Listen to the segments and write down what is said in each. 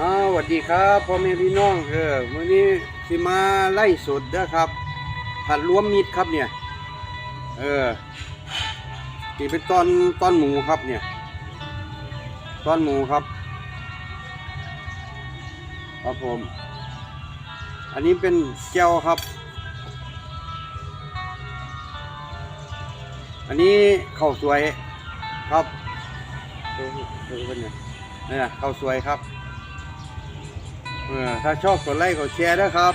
อ้าวสวัสดีครับพ่อแม่พี่น้องเออมื้อนี้สิมาไล่สดเด้อครับ ผัดรวมมิตรครับเนี่ย เออนี่เป็นตอนตอนหมูครับเนี่ย ตอนหมูครับ ครับผม อันนี้เป็นเจียวครับ อันนี้ข้าวสวยครับเออเออเป็นไงนี่ยข้าวสวยครับ เออถ้าชอบกดไลค์กดแชร์นะครับ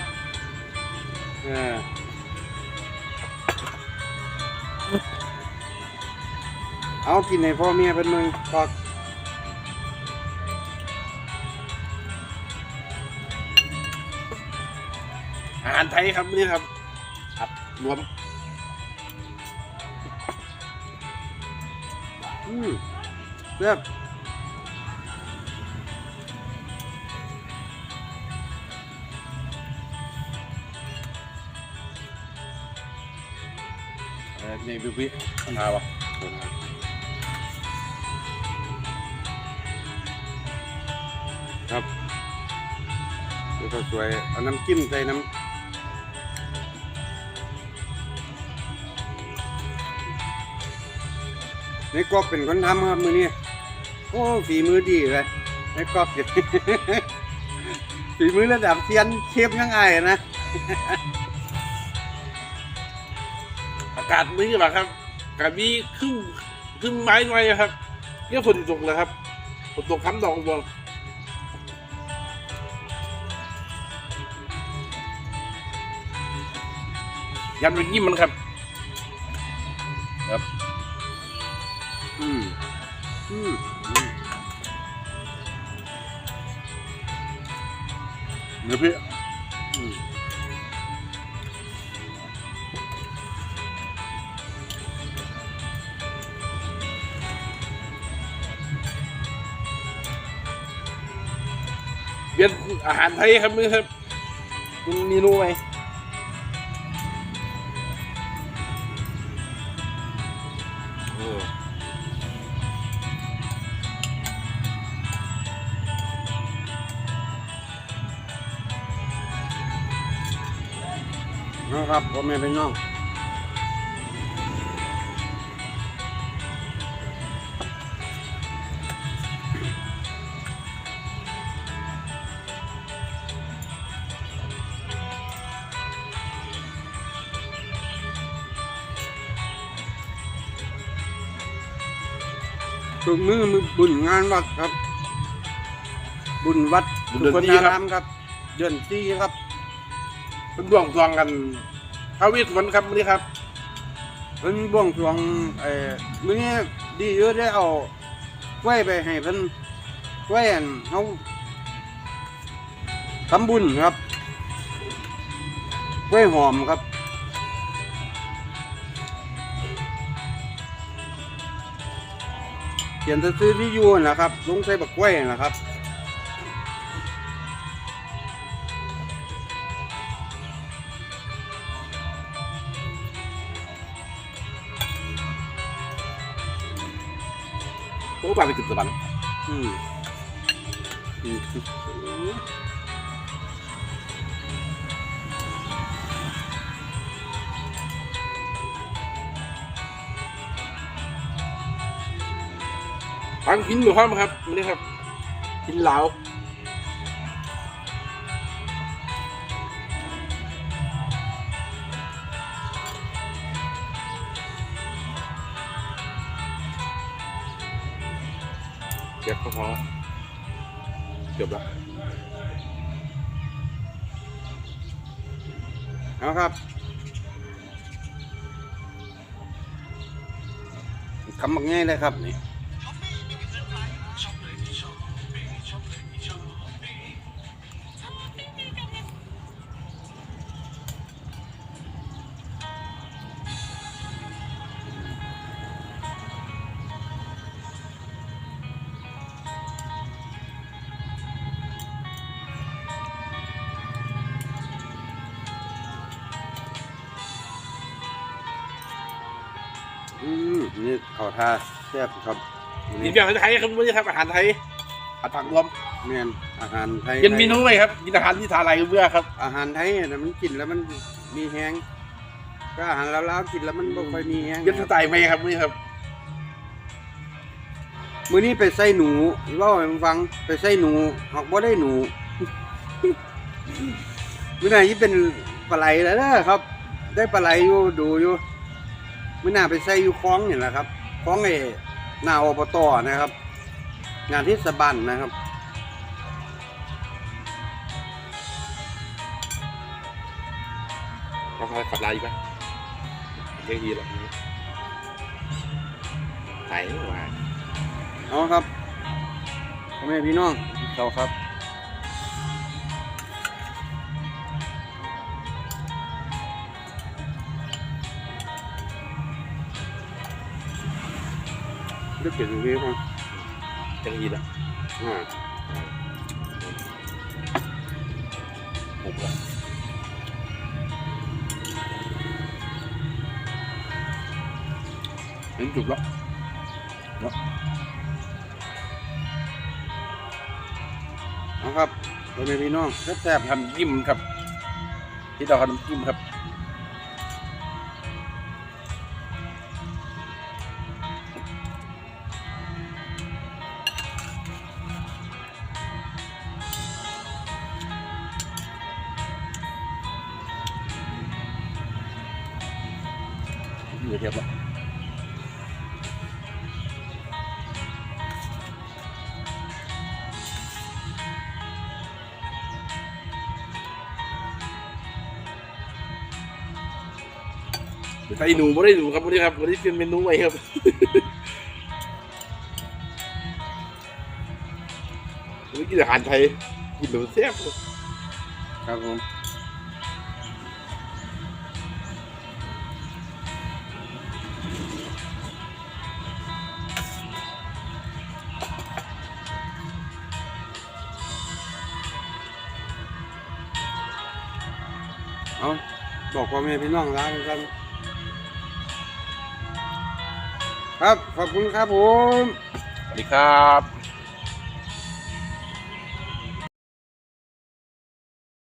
เออเอากินให้พ่อเมียเป็นมึงกอกอาหารไทยครับนี่ครับครับรวมอืมเรียบ เออนี่บิ๊กบิ๊กปัญหาวะครับดูก็สวยเอาน้ำจิ้มใส่น้ำในกอกเป็นคนทำครับมือนี้โอ้ฝีมือดีเลยในกอกอยู่ฝีมือระดับเซียนเชฟยังไงนะ อากาศมื้อนี้แบบครับอากาศมีครึ่งครึ่งไม้หน่อยครับเนี่ยฝนตกเลยครับฝนตกค้ำดอกบวยันเป็นยิ้มมันครับ ครับ อืมอืมเนื้อพี่ เปลี่ยนอาหารไทยครับมื้อครับคุณมีรู้ไหมโอ้นะครับพ่อแม่พี่น้อง ถึงมือมือบุญงานวัดครับ บุญวัดบุญเดือนสุสี่คนครับรามครับ เดือนสี่ครับเป็นดวงซองกันพระวิทย์ฝนครับมื้อนี้ครับเป็นบ่วงสรวงเอ่อมื้อนี้ดีเยอะได้เอาไว้ไปให้เพิ่นไว้อันเฮาทำบุญครับไว้หอมครับ ขียนซื้อที่ยูนะครับลงใส่บักกล้วยนะครับโอ้ปลาไปติดสะบันอืมอืม หินหมูห้อมครับนี้ครับหินเหลาเก็บก็พอเก็บแล้วเอาครับคำบักง่ายเลยครับนี่ นี่เขาทาแซ่บครับหินแบบไทยครับมื้อนี้ครับอาหารไทยอาหารรวมแม่นอาหารไทยกินเมนูไหมครับกินอาหารที่ทานอะไรเบื่อครับ อาหารไทยน่ะมันกินแล้วมันมีแฮงก็อาหารลาวๆกินแล้วมันบ่ค่อยมีแฮงกินสไตล์ไหมครับนี่ครับมื้อนี้ไปใส่หนูเล่าให้มึงฟังไปใส่หนูหอกบ่ได้หนูมื้อหน้ายี่เป็นปลาไหลแล้วเด้อครับ ได้ปลาไหลอยู่ดูอยู่ ไมื้อหน้าไปใส่อยู่คลองนี่แหละครับคลองไอ้หน้าอบตนะครับ งานเทศบาลนะครับเราทำขับลายอยู่ปะไม่ดีหรอกไหนวะเอาครับพ่อแม่พี่น้องเราครับ เลือกเปลี่ยนตรงนี้ครับจังดีละอ่าหกละเห็นจุดแล้วเอาครับพ่อแม่พี่น้องแซ่บทำจิ้มครับที่เราทำจิ้มครับ คือเทียบแล้วใส่หนูไม่ได้หนูครับวันนี้ครับวันนี้เป็นเมนูใหม่ครับวันนี้กินอาหารไทยกินแบบแซ่บครับผม เอาบอกพ่อแม่พี่น้องลากันครับครับ ขอบคุณครับผม สวัสดีครับ